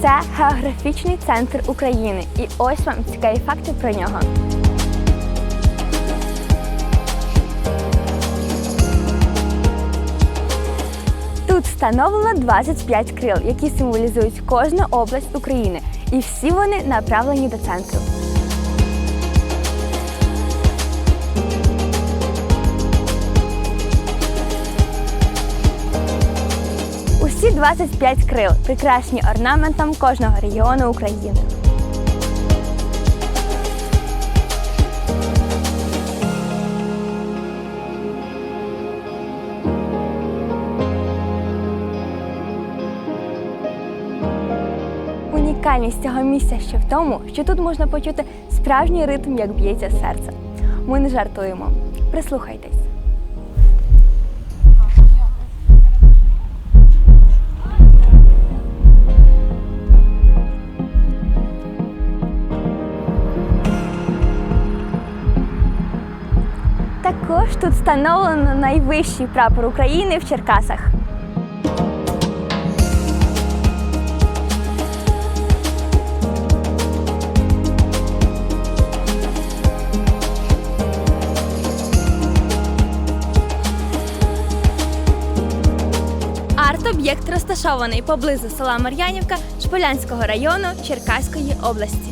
Це географічний центр України. І ось вам цікаві факти про нього. Тут встановлено 25 крил, які символізують кожну область України, і всі вони направлені до центру. 25 крил прикрашені орнаментом кожного регіону України. Унікальність цього місця ще в тому, що тут можна почути справжній ритм, як б'ється серце. Ми не жартуємо. Прислухайтесь. Також тут встановлено найвищий прапор України в Черкасах. Арт-об'єкт розташований поблизу села Мар'янівка Шполянського району Черкаської області.